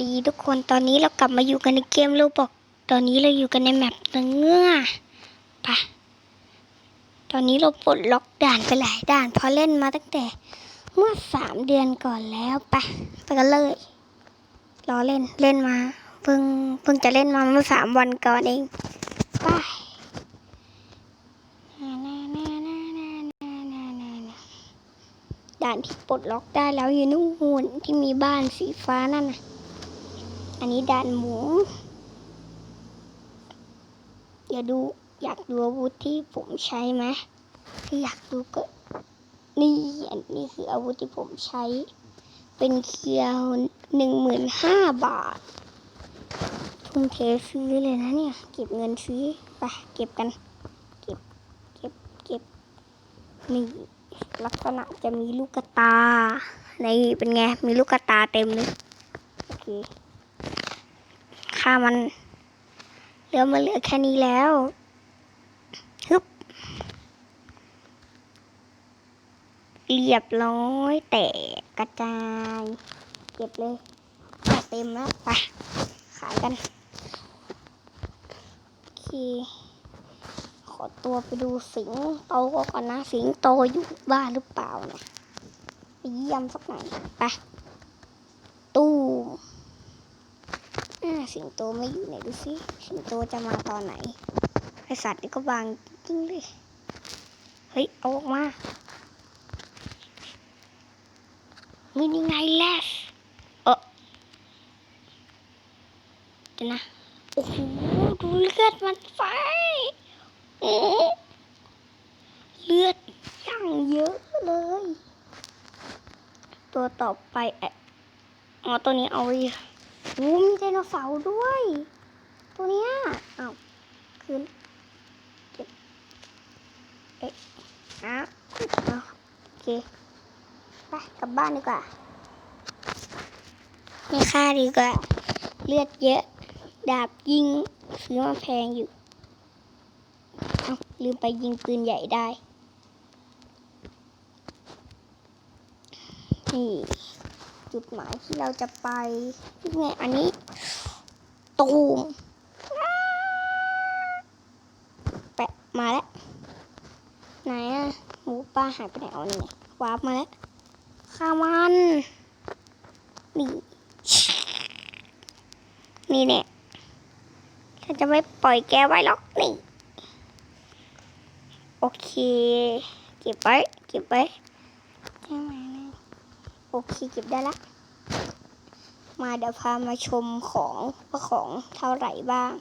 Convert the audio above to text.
ดีทุกคนตอนนี้เรากลับมาอยู่กันในเกมโลบอก ตอนนี้เราอยู่กันในแมปเนื้อปะตอนนี้เราปลดล็อกด่านไปหลายด่านเพราะเล่นมาตั้งแต่เมื่อสามเดือนก่อนแล้วปะไปกันเลยรอเล่นเล่นมาเพิ่งเพิ่งจะเล่นมาเมื่อสามวันก่อนเองไปด่านที่ปลดล็อกได้แล้วอยู่นู่นที่มีบ้านสีฟ้านั่นน่ะ อันนี้ด่านหมู อย่าดูอยากดูอาวุธที่ผมใช้ไหมถ้าอยากดูก็นี่อันนี้คืออาวุธที่ผมใช้ เป็นเคียวหนึ่งหมื่นห้าบาท ทุ่มเทซื้อเลยนะเนี่ย เก็บเงินซื้อไปเก็บกัน เก็บ เก็บ เก็บ นี่ลักษณะจะมีลูกกระตา ในเป็นไง มีลูกกระตาเต็มเลย โอเค ค่ามันเหลือมาเหลือแค่นี้แล้วฮึบเรียบร้อยแตกกระจายเก็บเลยอะเต็มแล้วไปขายกันโอเคขอตัวไปดูสิงโตก่อนนะ สิงโตอยู่บ้านหรือเปล่าเนี่ยไปเยี่ยมสักหน่อยไปตู้ม อ่า สิงโตไม่อยู่ไหนดูสิสิงโตจะมาตอนไหนไอสัตว์นี่ก็บางจริงเลยเฮ้ยเอาออกมานี่ยังไงแลสเออเดี๋ยวนะโอ้โหดูเลือดมันไฟเอ๊ะเลือดย่างเยอะเลย ตัวต่อไปเอะอ๋อตัวนี้เอาไว้ โอ้มีไดโนเสาร์ด้วย ตัวเนี้ยอ้าวคืนเก็บเอ๊ะอ้าวโอเค ไปกลับบ้านดีกว่าไม่ค่าดีกว่า เลือดเยอะ ดาบยิงซื้อมาแพงอยู่เอาลืมไปยิงปืนใหญ่ได้นี่ จุดหมายที่เราจะไปนี่ไงอันนี้ ตูมแปะมาแล้ว ไหนอะหมูป่าหายไปไหนเอานี่ไงวาร์ปมาแล้วข้ามันนี่นี่เนี่ยฉันจะไม่ปล่อยแกไว้หรอกนี่ โอเค เก็บไว้ เก็บไว้ โอเคเก็บได้ละ มาเดี๋ยวพามาชมของว่าของเท่าไหร่บ้าง